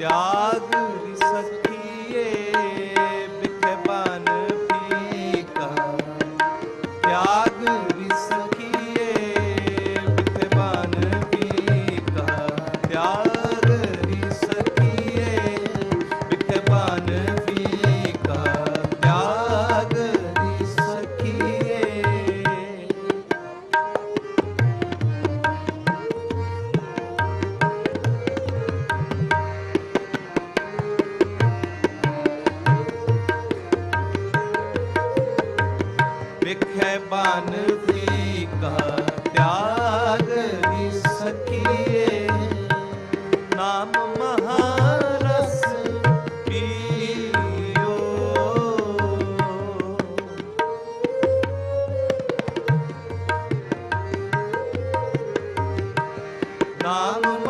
ਤਿਆਗ ਮੈਂ ਬਨ ਸੀ ਕਾ ਤਿਆਗ ਨਹੀਂ ਸਕੀਏ। ਨਾਮ ਮਹਾਰਸ ਪੀਓ। ਨਾਮ